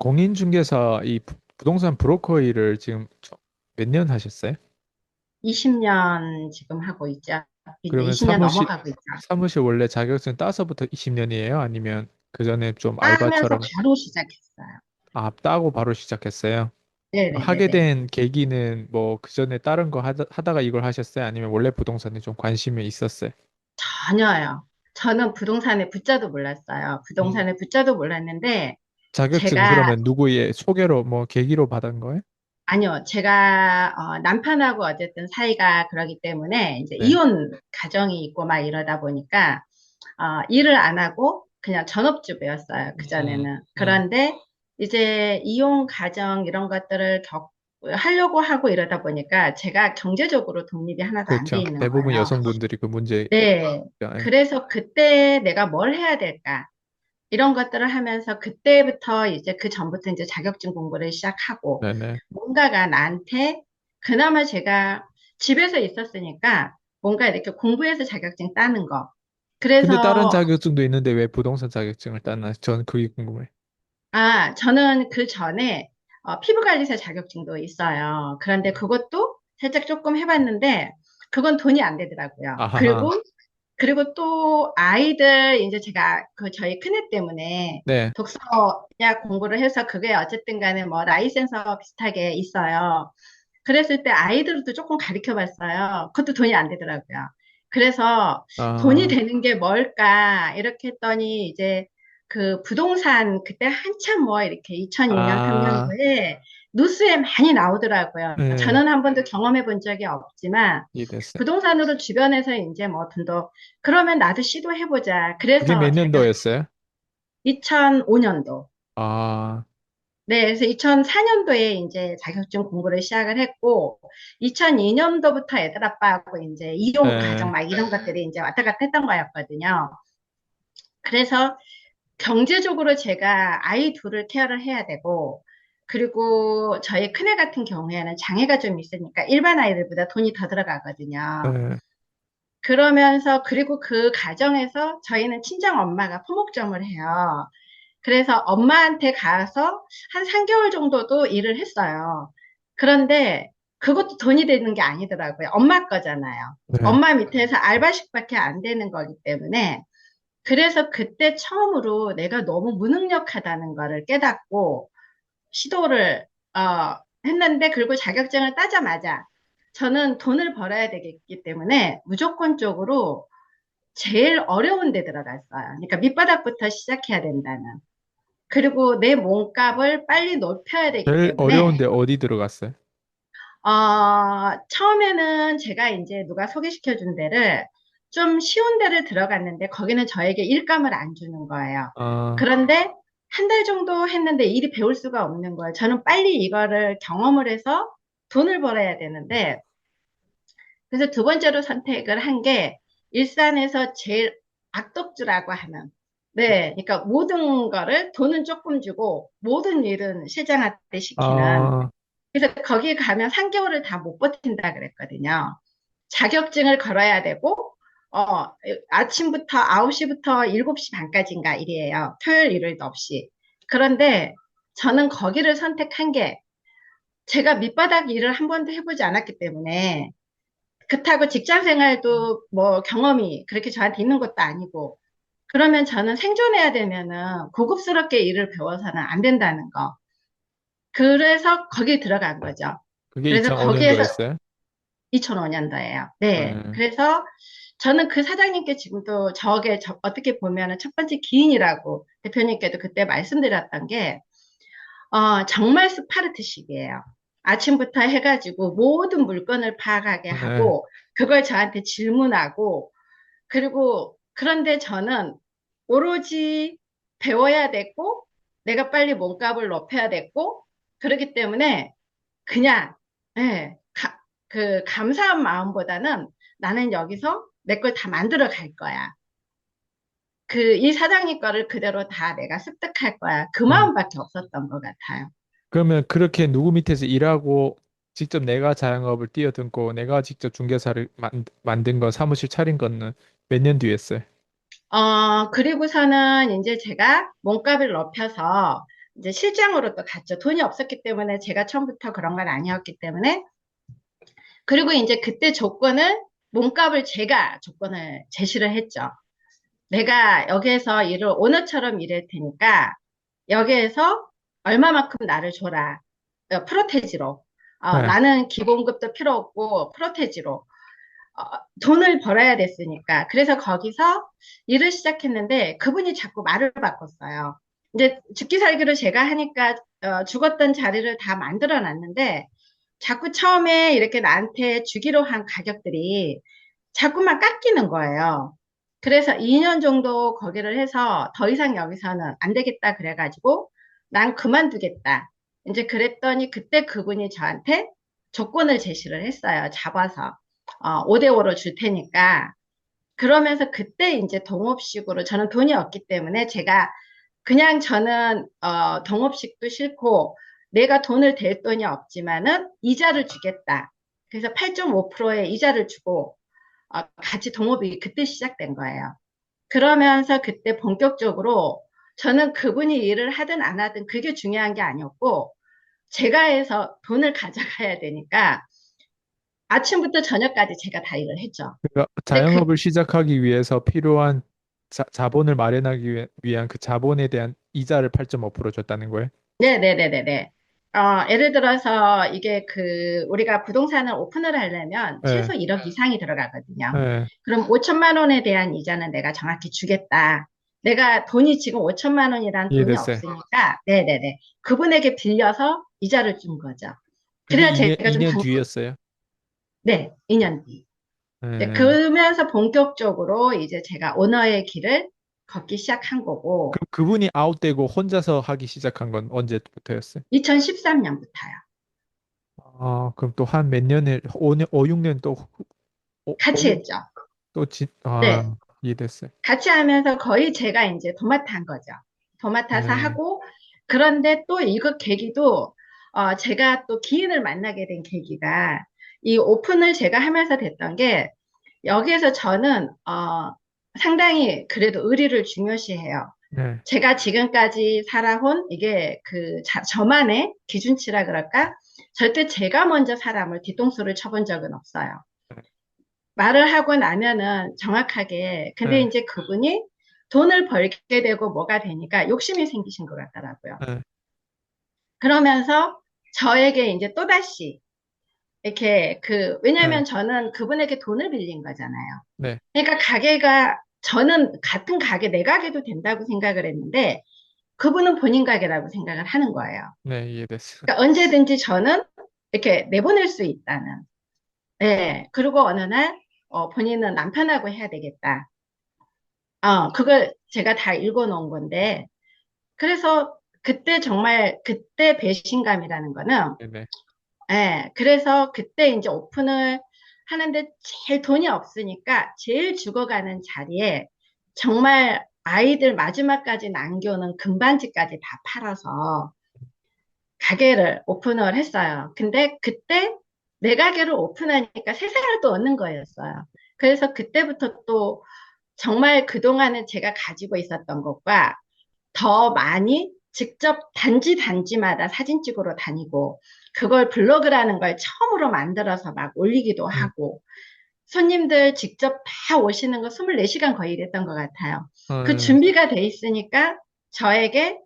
공인중개사 이 부- 부동산 브로커 일을 지금 몇 년 하셨어요? 20년 지금 하고 있죠. 이제 그러면 20년 사무실 넘어가고 있죠. 사무실 원래 자격증 따서부터 20년이에요? 아니면 그 전에 좀 따면서 알바처럼 바로 시작했어요. 아, 따고 바로 시작했어요? 하게 네네네네. 된 계기는 뭐 그 전에 다른 거 하다, 하다가 이걸 하셨어요? 아니면 원래 부동산에 좀 관심이 있었어요? 전혀요. 저는 부동산의 부자도 몰랐어요. 음. 부동산의 부자도 몰랐는데, 자격증은 제가, 그러면 누구의 소개로 뭐 계기로 받은 거예요? 아니요. 제가, 어, 남편하고 어쨌든 사이가 그러기 때문에, 이제 네. 이혼 가정이 있고 막 이러다 보니까, 어, 일을 안 하고 그냥 전업주부였어요. 음, 그전에는. 음, 그런데 이제 이혼 가정 이런 것들을 겪, 하려고 하고 이러다 보니까 제가 경제적으로 독립이 하나도 그렇죠. 있는 대부분 거예요. 여성분들이 그 문제, 네. 예. 그래서 그때 내가 뭘 해야 될까? 이런 것들을 하면서 그때부터 이제 그 전부터 이제 자격증 공부를 시작하고 네네. 뭔가가 나한테 그나마 제가 집에서 있었으니까 뭔가 이렇게 공부해서 자격증 따는 거. 근데 다른 그래서 자격증도 있는데 왜 부동산 자격증을 땄나? 전 그게 궁금해. 아, 저는 그 전에 어, 피부관리사 자격증도 있어요. 그런데 그것도 살짝 조금 해봤는데 그건 돈이 안 되더라고요. 그리고 아하하. 그리고 또 아이들 이제 제가 그 저희 큰애 때문에 네. 독서야 공부를 해서 그게 어쨌든 간에 뭐 라이센서 비슷하게 있어요. 그랬을 때 아이들도 조금 가르쳐 봤어요. 그것도 돈이 안 되더라고요. 그래서 돈이 아, 되는 게 뭘까? 이렇게 했더니 이제 그 부동산 그때 한참 뭐 이렇게 2002년, 아, 3년도에 뉴스에 많이 나오더라고요. 네. 저는 한 번도 경험해 본 적이 없지만 이해됐어요. 부동산으로 주변에서 이제 뭐 돈도 그러면 나도 시도해 보자. 그게 그래서 몇 년도였어요? 2005년도. 아, 네, 그래서 2004년도에 이제 자격증 공부를 시작을 했고, 2002년도부터 애들 아빠하고 이제 이용 가정 네. 막 이런 것들이 이제 왔다 갔다 했던 거였거든요. 그래서 경제적으로 제가 아이 둘을 케어를 해야 되고, 그리고 저희 큰애 같은 경우에는 장애가 좀 있으니까 일반 아이들보다 돈이 더 들어가거든요. 네. 그러면서, 그리고 그 가정에서 저희는 친정 엄마가 포목점을 해요. 그래서 엄마한테 가서 한 3개월 정도도 일을 했어요. 그런데 그것도 돈이 되는 게 아니더라고요. 엄마 거잖아요. 네. 엄마 밑에서 알바식밖에 안 되는 거기 때문에 그래서 그때 처음으로 내가 너무 무능력하다는 거를 깨닫고 시도를 어, 했는데 그리고 자격증을 따자마자 저는 돈을 벌어야 되겠기 때문에 무조건적으로 제일 어려운 데 들어갔어요. 그러니까 밑바닥부터 시작해야 된다는. 그리고 내 몸값을 빨리 높여야 되기 제일 때문에 어려운데 어디 들어갔어요? 어, 처음에는 제가 이제 누가 소개시켜 준 데를 좀 쉬운 데를 들어갔는데 거기는 저에게 일감을 안 주는 거예요. 아, 그런데 한 달 정도 했는데 일이 배울 수가 없는 거예요. 저는 빨리 이거를 경험을 해서 돈을 벌어야 되는데 그래서 두 번째로 선택을 한 게 일산에서 제일 악덕주라고 하는 네, 그러니까 모든 거를 돈은 조금 주고 모든 일은 실장한테 시키는 아, 그래서 거기 가면 3개월을 다 못 버틴다 그랬거든요. 자격증을 걸어야 되고, 어, 아침부터 9시부터 7시 반까지인가 일이에요. 토요일, 일요일도 없이. 그런데 저는 거기를 선택한 게 제가 밑바닥 일을 한 번도 해보지 않았기 때문에 그렇다고 직장 생활도 뭐 경험이 그렇게 저한테 있는 것도 아니고 그러면 저는 생존해야 되면은 고급스럽게 일을 배워서는 안 된다는 거. 그래서 거기 들어간 거죠. 그게 그래서 거기에서 2005년도였어요? 2005년도에요. 네. 네. 그래서 저는 그 사장님께 지금도 저게 저- 어떻게 보면 첫 번째 기인이라고 대표님께도 그때 말씀드렸던 게, 어, 정말 스파르트식이에요. 아침부터 해가지고 모든 물건을 파악하게 네. 하고, 그걸 저한테 질문하고, 그리고 그런데 저는 오로지 배워야 됐고, 내가 빨리 몸값을 높여야 됐고, 그렇기 때문에 그냥, 예, 가- 그 감사한 마음보다는 나는 여기서 내 걸 다 만들어 갈 거야. 그, 이 사장님 거를 그대로 다 내가 습득할 거야. 그 음. 마음밖에 없었던 것 같아요. 그러면 그렇게 누구 밑에서 일하고 직접 내가 자영업을 뛰어든고 내가 직접 중개사를 만, 만든 거 사무실 차린 거는 몇 년 뒤였어요? 어, 그리고서는 이제 제가 몸값을 높여서 이제 실장으로 또 갔죠. 돈이 없었기 때문에 제가 처음부터 그런 건 아니었기 때문에 그리고 이제 그때 조건을 몸값을 제가 조건을 제시를 했죠. 내가 여기에서 일을 오너처럼 일할 테니까 여기에서 얼마만큼 나를 줘라. 어, 프로테지로. 어, 네. 나는 기본급도 필요 없고 프로테지로. 어, 돈을 벌어야 됐으니까. 그래서 거기서 일을 시작했는데 그분이 자꾸 말을 바꿨어요. 이제 죽기 살기로 제가 하니까 어, 죽었던 자리를 다 만들어 놨는데 자꾸 처음에 이렇게 나한테 주기로 한 가격들이 자꾸만 깎이는 거예요. 그래서 2년 정도 거기를 해서 더 이상 여기서는 안 되겠다 그래가지고 난 그만두겠다. 이제 그랬더니 그때 그분이 저한테 조건을 제시를 했어요. 잡아서. 어, 5대5로 줄 테니까. 그러면서 그때 이제 동업식으로 저는 돈이 없기 때문에 제가 그냥 저는 어, 동업식도 싫고 내가 돈을 댈 돈이 없지만은 이자를 주겠다. 그래서 8.5%의 이자를 주고 어, 같이 동업이 그때 시작된 거예요. 그러면서 그때 본격적으로 저는 그분이 일을 하든 안 하든 그게 중요한 게 아니었고 제가 해서 돈을 가져가야 되니까 아침부터 저녁까지 제가 다 일을 했죠. 그러니까 그, 자영업을 시작하기 위해서 필요한 자, 자본을 마련하기 위한 그 자본에 대한 이자를 8.5% 줬다는 거예요? 네네네네네. 어, 예를 들어서 이게 그 우리가 부동산을 오픈을 하려면 네, 최소 1억 이상이 들어가거든요. 네, 그럼 5천만 원에 대한 이자는 내가 정확히 주겠다. 내가 돈이 지금 5천만 원이란 돈이 이해됐어요. 없으니까, 네네네. 그분에게 빌려서 이자를 준 거죠. 그래야 2년, 제가 좀 2년 당, 뒤였어요. 네, 2년 뒤. 네, 네. 그러면서 본격적으로 이제 제가 오너의 길을 걷기 시작한 거고, 그분이 아웃되고 혼자서 하기 시작한 건 언제부터였어요? 2013년부터요. 아, 그럼 또 한 몇 년을, 5년, 5, 6년 또, 오, 같이 5, 했죠. 또 지, 네. 아, 이해됐어요. 같이 하면서 거의 제가 이제 도맡아 한 거죠. 도맡아서 네, 하고, 그런데 또 이거 계기도, 어, 제가 또 기인을 만나게 된 계기가, 이 오픈을 제가 하면서 됐던 게, 여기에서 저는, 어, 상당히 그래도 의리를 중요시해요. 네, 제가 지금까지 살아온 이게 그 자- 저만의 기준치라 그럴까? 절대 제가 먼저 사람을 뒤통수를 쳐본 적은 없어요. 말을 하고 나면은 정확하게, 근데 네, 이제 그분이 돈을 벌게 되고 뭐가 되니까 욕심이 생기신 것 같더라고요. 네, 그러면서 저에게 이제 또다시 이렇게 그, 왜냐면 네, 저는 그분에게 돈을 빌린 거잖아요. 네, 그러니까 가게가, 저는 같은 가게, 내 가게도 된다고 생각을 했는데, 그분은 본인 가게라고 생각을 하는 거예요. 네, 이해됐어요. 그러니까 언제든지 저는 이렇게 내보낼 수 있다는. 예. 그리고 어느 날, 어, 본인은 남편하고 해야 되겠다. 어, 그걸 제가 다 읽어 놓은 건데, 그래서 그때 정말, 그때 배신감이라는 거는, 네, 네, 예, 그래서 그때 이제 오픈을 하는데 제일 돈이 없으니까 제일 죽어가는 자리에 정말 아이들 마지막까지 남겨놓은 금반지까지 다 팔아서 가게를 오픈을 했어요. 근데 그때 내 가게를 오픈하니까 세상을 또 얻는 거였어요. 그래서 그때부터 또 정말 그동안은 제가 가지고 있었던 것과 더 많이 직접 단지 단지마다 사진 찍으러 다니고 그걸 블로그라는 걸 처음으로 만들어서 막 올리기도 네, 하고 손님들 직접 다 오시는 거 24시간 거의 이랬던 것 같아요. 그 네, 준비가 돼 있으니까 저에게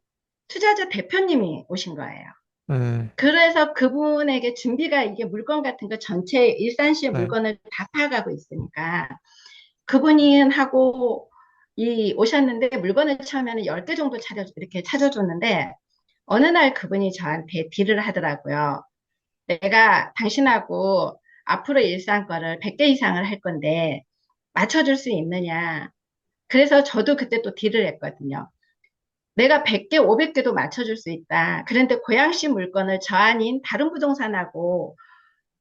투자자 대표님이 오신 거예요. 네, 그래서 그분에게 준비가 이게 물건 같은 거 전체 일산시의 네, 물건을 다 파가고 있으니까 그분이 하고 이 오셨는데 물건을 처음에는 10개 정도 찾아 이렇게 찾아줬는데 어느 날 그분이 저한테 딜을 하더라고요. 내가 당신하고 앞으로 일상 거를 100개 이상을 할 건데 맞춰줄 수 있느냐. 그래서 저도 그때 또 딜을 했거든요. 내가 100개, 500개도 맞춰줄 수 있다. 그런데 고양시 물건을 저 아닌 다른 부동산하고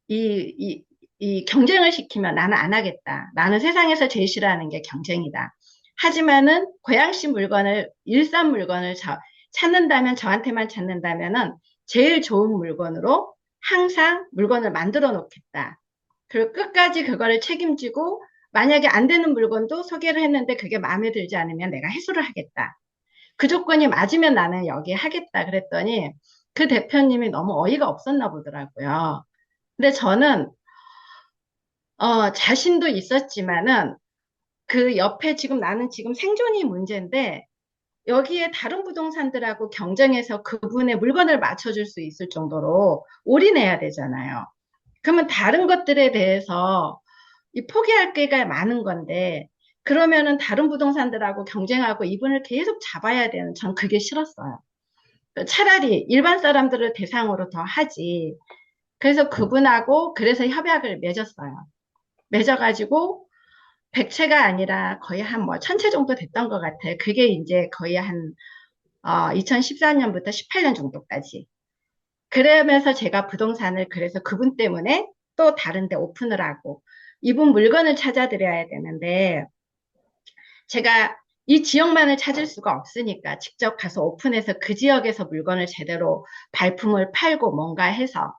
이, 이, 이 경쟁을 시키면 나는 안 하겠다. 나는 세상에서 제일 싫어하는 게 경쟁이다. 하지만은 고양시 물건을, 일산 물건을 저, 찾는다면, 저한테만 찾는다면은 제일 좋은 물건으로 항상 물건을 만들어 놓겠다. 그리고 끝까지 그거를 책임지고 만약에 안 되는 물건도 소개를 했는데 그게 마음에 들지 않으면 내가 해소를 하겠다. 그 조건이 맞으면 나는 여기 하겠다 그랬더니 그 대표님이 너무 어이가 없었나 보더라고요. 근데 저는 어, 자신도 있었지만은 그 옆에 지금 나는 지금 생존이 문제인데 여기에 다른 부동산들하고 경쟁해서 그분의 물건을 맞춰줄 수 있을 정도로 올인해야 되잖아요. 그러면 다른 것들에 대해서 이 포기할 게가 많은 건데 그러면은 다른 부동산들하고 경쟁하고 이분을 계속 잡아야 되는 전 그게 싫었어요. 차라리 일반 사람들을 대상으로 더 하지. 그래서 그분하고 그래서 협약을 맺었어요. 맺어가지고 100채가 아니라 거의 한 뭐 1000채 정도 됐던 것 같아요. 그게 이제 거의 한 어, 2014년부터 18년 정도까지. 그러면서 제가 부동산을 그래서 그분 때문에 또 다른 데 오픈을 하고 이분 물건을 찾아드려야 되는데 제가 이 지역만을 찾을 수가 없으니까 직접 가서 오픈해서 그 지역에서 물건을 제대로 발품을 팔고 뭔가 해서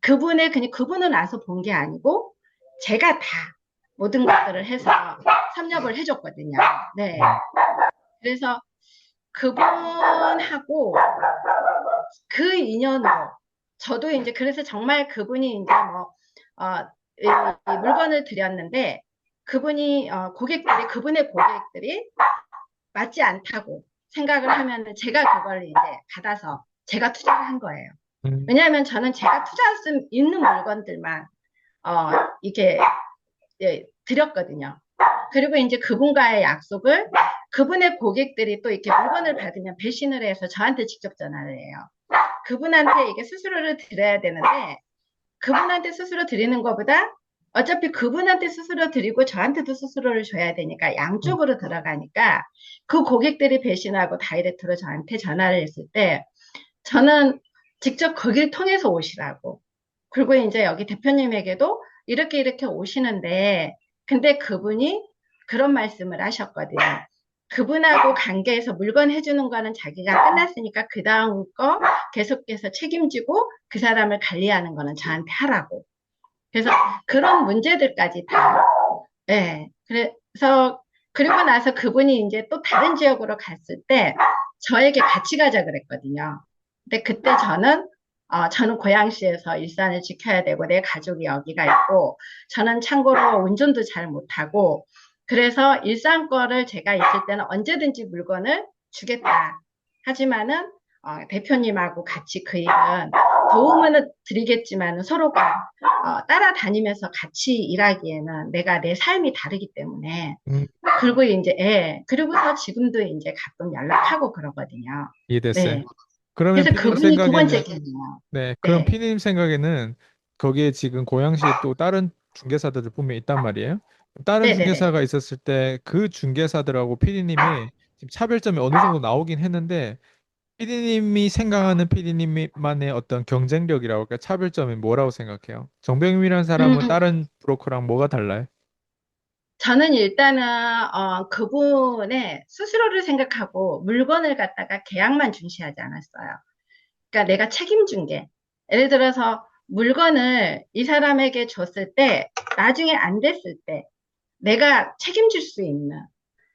그분의 그냥 그분은 와서 본 게 아니고 제가 다 모든 것들을 해서 섭렵을 해줬거든요. 네. 그래서 그분하고 그 인연으로 저도 이제 그래서 정말 그분이 이제 뭐 어, 이, 이 물건을 드렸는데 그분이 어, 고객들이 그분의 고객들이 맞지 않다고 생각을 하면은 제가 그걸 이제 받아서 제가 투자를 한 거예요. 음, 왜냐하면 저는 제가 투자할 수 있는 물건들만 어, 이렇게 예, 드렸거든요. 그리고 이제 그분과의 약속을 그분의 고객들이 또 이렇게 물건을 받으면 배신을 해서 저한테 직접 전화를 해요. 그분한테 이게 수수료를 드려야 되는데 그분한테 수수료 드리는 것보다 어차피 그분한테 수수료 드리고 저한테도 수수료를 줘야 되니까 양쪽으로 들어가니까 그 고객들이 배신하고 다이렉트로 저한테 전화를 했을 때 저는 직접 거길 통해서 오시라고. 그리고 이제 여기 대표님에게도 이렇게 이렇게 오시는데 근데 그분이 그런 말씀을 하셨거든요. 그분하고 관계에서 물건 해주는 거는 자기가 끝났으니까 그 다음 거 계속해서 책임지고 그 사람을 관리하는 거는 저한테 하라고. 그래서 그런 문제들까지 다, 예. 그래서, 그리고 나서 그분이 이제 또 다른 지역으로 갔을 때 저에게 같이 가자 그랬거든요. 근데 그때 저는, 어, 저는 고양시에서 일산을 지켜야 되고 내 가족이 여기가 있고 저는 참고로 운전도 잘 못하고 그래서 일산 거를 제가 있을 때는 언제든지 물건을 주겠다. 하지만은 어, 대표님하고 같이 그 일은 도움은 드리겠지만 서로가 어, 따라다니면서 같이 일하기에는 내가 내 삶이 다르기 때문에 음, 그리고 이제 예 그리고서 지금도 이제 가끔 연락하고 그러거든요. 이해됐어요. 네. 그러면 그래서 피디님 그분이 두 번째 생각에는 계세요. 네, 그럼 네. 피디님 생각에는 거기에 지금 고양시에 또 다른 중개사들도 분명히 있단 말이에요. 다른 네네네. 중개사가 있었을 때 그 중개사들하고 피디님이 지금 차별점이 어느 정도 나오긴 했는데 피디님이 생각하는 피디님만의 어떤 경쟁력이라고 할까 차별점이 뭐라고 생각해요? 정병임이라는 사람은 음, 다른 브로커랑 뭐가 달라요? 저는 일단은 어, 그분의 수수료를 생각하고 물건을 갖다가 계약만 중시하지 않았어요. 그러니까 내가 책임진 게 예를 들어서 물건을 이 사람에게 줬을 때 나중에 안 됐을 때 내가 책임질 수 있는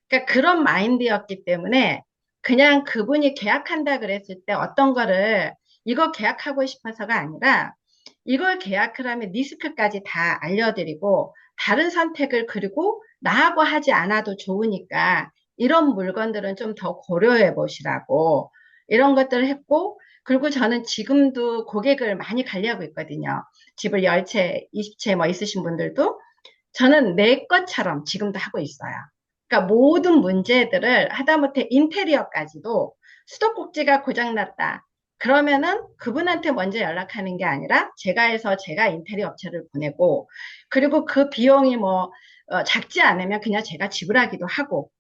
그러니까 그런 마인드였기 때문에 그냥 그분이 계약한다 그랬을 때 어떤 거를 이거 계약하고 싶어서가 아니라 이걸 계약을 하면 리스크까지 다 알려드리고 다른 선택을 그리고 나하고 하지 않아도 좋으니까 이런 물건들은 좀 더 고려해 보시라고 이런 것들을 했고 그리고 저는 지금도 고객을 많이 관리하고 있거든요. 집을 10채, 20채 뭐 있으신 분들도 저는 내 것처럼 지금도 하고 있어요. 그러니까 모든 문제들을 하다못해 인테리어까지도 수도꼭지가 고장났다. 그러면은 그분한테 먼저 연락하는 게 아니라 제가 해서 제가 인테리어 업체를 보내고 그리고 그 비용이 뭐 어, 작지 않으면 그냥 제가 지불하기도 하고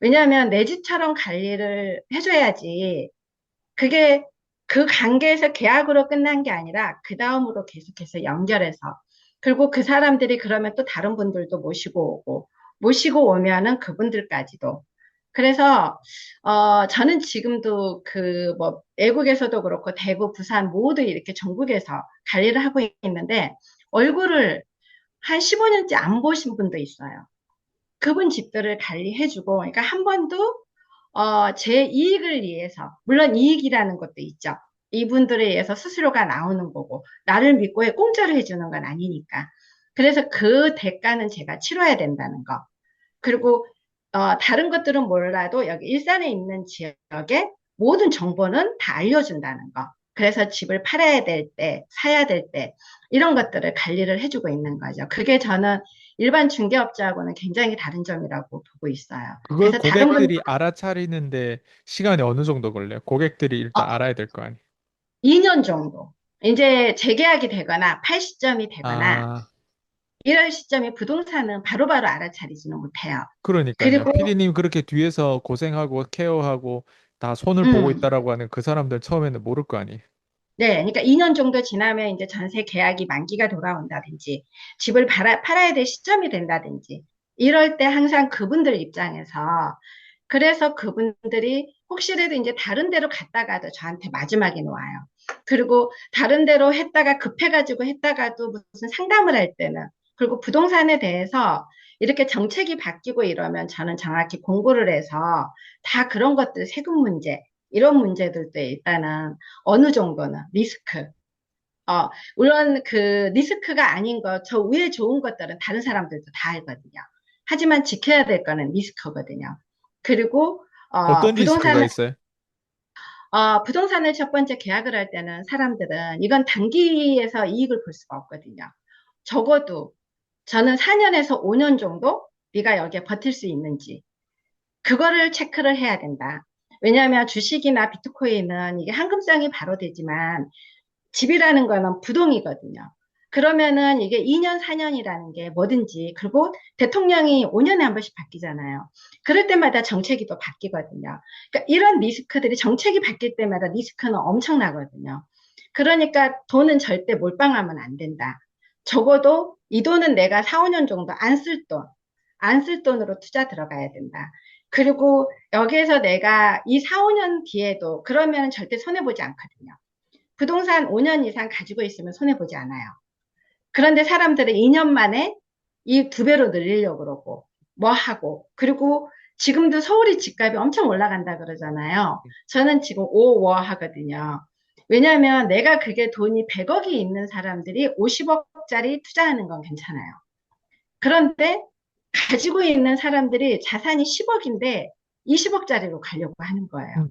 왜냐하면 내 집처럼 관리를 해줘야지. 그게 그 관계에서 계약으로 끝난 게 아니라 그 다음으로 계속해서 연결해서 그리고 그 사람들이 그러면 또 다른 분들도 모시고 오고 모시고 오면은 그분들까지도 그래서 어 저는 지금도 그 뭐 외국에서도 그렇고 대구, 부산 모두 이렇게 전국에서 관리를 하고 있는데 얼굴을 한 15년째 안 보신 분도 있어요. 그분 집들을 관리해주고 그러니까 한 번도 어, 제 이익을 위해서, 물론 이익이라는 것도 있죠. 이분들에 의해서 수수료가 나오는 거고, 나를 믿고 해, 공짜로 해주는 건 아니니까. 그래서 그 대가는 제가 치러야 된다는 거. 그리고, 어, 다른 것들은 몰라도 여기 일산에 있는 지역에 모든 정보는 다 알려준다는 거. 그래서 집을 팔아야 될 때, 사야 될 때, 이런 것들을 관리를 해주고 있는 거죠. 그게 저는 일반 중개업자하고는 굉장히 다른 점이라고 보고 있어요. 그걸 다른 분, 고객들이 알아차리는데 시간이 어느 정도 걸려요? 고객들이 일단 어, 알아야 될 거 아니에요? 2년 정도. 이제 재계약이 되거나 팔 시점이 되거나 아, 이럴 시점에 부동산은 바로바로 알아차리지는 못해요. 그러니까요. 그리고, 피디님 그렇게 뒤에서 고생하고 케어하고 다 손을 보고 음, 있다라고 하는 그 사람들 처음에는 모를 거 아니에요? 네. 그러니까 2년 정도 지나면 이제 전세 계약이 만기가 돌아온다든지 집을 팔아, 팔아야 될 시점이 된다든지 이럴 때 항상 그분들 입장에서 그래서 그분들이 혹시라도 이제 다른 데로 갔다가도 저한테 마지막에 와요. 그리고 다른 데로 했다가 급해가지고 했다가도 무슨 상담을 할 때는 그리고 부동산에 대해서 이렇게 정책이 바뀌고 이러면 저는 정확히 공부를 해서 다 그런 것들 세금 문제 이런 문제들도 일단은 어느 정도는 리스크 어, 물론 그 리스크가 아닌 것, 저 위에 좋은 것들은 다른 사람들도 다 알거든요. 하지만 지켜야 될 거는 리스크거든요. 그리고 어, 어떤 리스크가 부동산을 있어요? 어, 부동산을 첫 번째 계약을 할 때는 사람들은 이건 단기에서 이익을 볼 수가 없거든요. 적어도 저는 4년에서 5년 정도 네가 여기에 버틸 수 있는지 그거를 체크를 해야 된다. 왜냐하면 주식이나 비트코인은 이게 황금성이 바로 되지만 집이라는 거는 부동이거든요. 그러면은 이게 2년, 4년이라는 게 뭐든지, 그리고 대통령이 5년에 한 번씩 바뀌잖아요. 그럴 때마다 정책이 또 바뀌거든요. 그러니까 이런 리스크들이 정책이 바뀔 때마다 리스크는 엄청나거든요. 그러니까 돈은 절대 몰빵하면 안 된다. 적어도 이 돈은 내가 4, 5년 정도 안 쓸 돈, 안 쓸 돈으로 투자 들어가야 된다. 그리고 여기에서 내가 이 4, 5년 뒤에도 그러면 절대 손해보지 않거든요. 부동산 5년 이상 가지고 있으면 손해보지 않아요. 그런데 사람들은 2년 만에 이 두 배로 늘리려고 그러고, 뭐 하고, 그리고 지금도 서울이 집값이 엄청 올라간다 그러잖아요. 저는 지금 5워 하거든요. 왜냐하면 내가 그게 돈이 100억이 있는 사람들이 50억짜리 투자하는 건 괜찮아요. 그런데 가지고 있는 사람들이 자산이 10억인데 20억짜리로 가려고 하는 거예요. 음,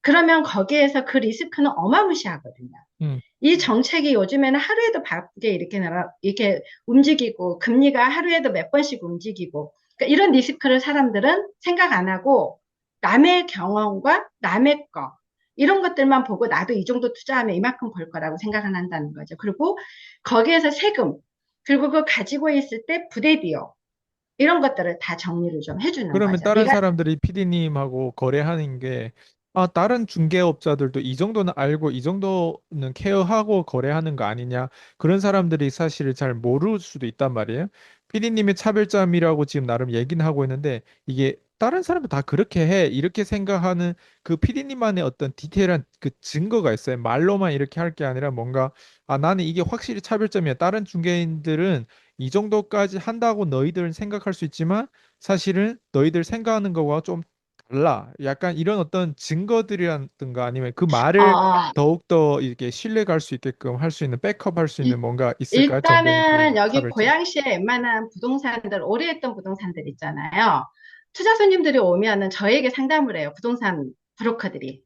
그러면 거기에서 그 리스크는 어마무시하거든요. 음. 이 정책이 요즘에는 하루에도 바쁘게 이렇게 나라, 이렇게 움직이고, 금리가 하루에도 몇 번씩 움직이고, 그러니까 이런 리스크를 사람들은 생각 안 하고, 남의 경험과 남의 거, 이런 것들만 보고 나도 이 정도 투자하면 이만큼 벌 거라고 생각 안 한다는 거죠. 그리고 거기에서 세금, 그리고 그 가지고 있을 때 부대 비용, 이런 것들을 다 정리를 좀 해주는 그러면 거죠. 다른 사람들이 피디님하고 거래하는 게, 아, 다른 중개업자들도 이 정도는 알고 이 정도는 케어하고 거래하는 거 아니냐. 그런 사람들이 사실 잘 모를 수도 있단 말이에요. 피디님의 차별점이라고 지금 나름 얘기는 하고 있는데, 이게 다른 사람도 다 그렇게 해. 이렇게 생각하는 그 피디님만의 어떤 디테일한 그 증거가 있어요. 말로만 이렇게 할 게 아니라 뭔가, 아, 나는 이게 확실히 차별점이야. 다른 중개인들은 이 정도까지 한다고 너희들은 생각할 수 있지만, 사실은 너희들 생각하는 거와 좀 달라. 약간 이런 어떤 증거들이라든가 아니면 그 말을 어, 더욱더 이렇게 신뢰 갈 수 있게끔 할 수 있는 백업 할 수 있는 뭔가 있을까요? 일단은 여기 차별점. 고양시에 웬만한 부동산들, 오래 했던 부동산들 있잖아요. 투자 손님들이 오면은 저에게 상담을 해요. 부동산 브로커들이.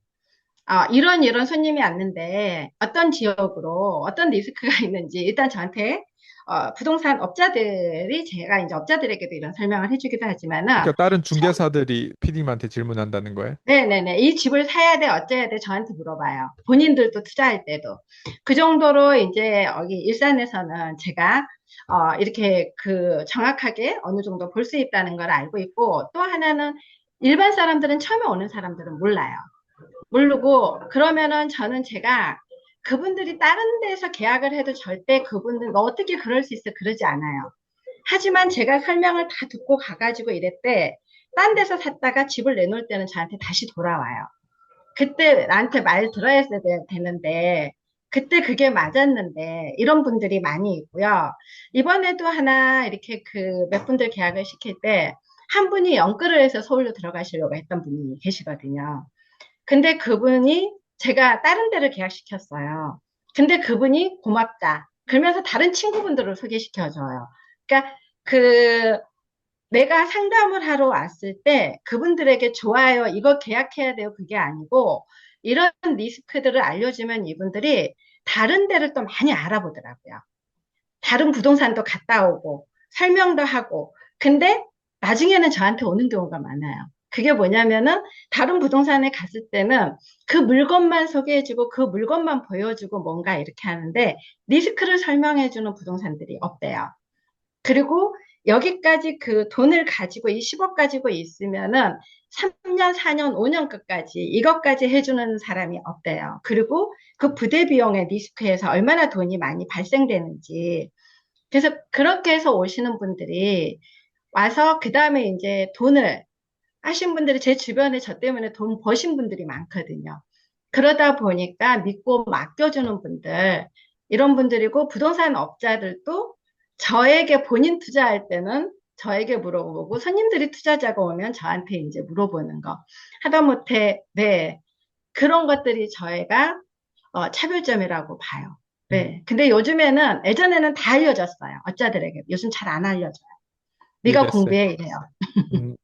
아, 이런 이런 손님이 왔는데 어떤 지역으로 어떤 리스크가 있는지 일단 저한테 어, 부동산 업자들이 제가 이제 업자들에게도 이런 설명을 해주기도 하지만은 그러니까 다른 중개사들이 피디님한테 질문한다는 거예요. 네네네. 이 집을 사야 돼, 어째야 돼, 저한테 물어봐요. 본인들도 투자할 때도. 그 정도로 이제 여기 일산에서는 제가, 어, 이렇게 그 정확하게 어느 정도 볼 수 있다는 걸 알고 있고, 또 하나는 일반 사람들은 처음에 오는 사람들은 몰라요. 모르고, 그러면은 저는 제가 그분들이 다른 데서 계약을 해도 절대 그분들, 너 어떻게 그럴 수 있어? 그러지 않아요. 하지만 제가 설명을 다 듣고 가가지고 이랬대. 딴 데서 샀다가 집을 내놓을 때는 저한테 다시 돌아와요. 그때 나한테 말 들어야 되- 되는데, 그때 그게 맞았는데, 이런 분들이 많이 있고요. 이번에도 하나 이렇게 그 몇 분들 계약을 시킬 때, 한 분이 연끌을 해서 서울로 들어가시려고 했던 분이 계시거든요. 근데 그분이 제가 다른 데를 계약시켰어요. 근데 그분이 고맙다. 그러면서 다른 친구분들을 소개시켜줘요. 그러니까 그 내가 상담을 하러 왔을 때 그분들에게 좋아요, 이거 계약해야 돼요. 그게 아니고 이런 리스크들을 알려주면 이분들이 다른 데를 또 많이 알아보더라고요. 다른 부동산도 갔다 오고 설명도 하고 근데 나중에는 저한테 오는 경우가 많아요. 그게 뭐냐면은 다른 부동산에 갔을 때는 그 물건만 소개해주고 그 물건만 보여주고 뭔가 이렇게 하는데 리스크를 설명해주는 부동산들이 없대요. 그리고 여기까지 그 돈을 가지고 이 10억 가지고 있으면은 3년, 4년, 5년 끝까지 이것까지 해주는 사람이 없대요. 그리고 그 부대 비용의 리스크에서 얼마나 돈이 많이 발생되는지. 그래서 그렇게 해서 오시는 분들이 와서 그 다음에 이제 돈을 하신 분들이 제 주변에 저 때문에 돈 버신 분들이 많거든요. 그러다 보니까 믿고 맡겨주는 분들, 이런 분들이고 부동산 업자들도 저에게 본인 투자할 때는 저에게 물어보고 손님들이 투자자가 오면 저한테 이제 물어보는 거. 하다못해, 네. 그런 것들이 저희가 어, 차별점이라고 봐요. 네. 근데 요즘에는, 예전에는 다 알려졌어요. 업자들에게. 요즘 잘 안 알려져요. 네가 이해됐어요. 공부해, 이래요. 음,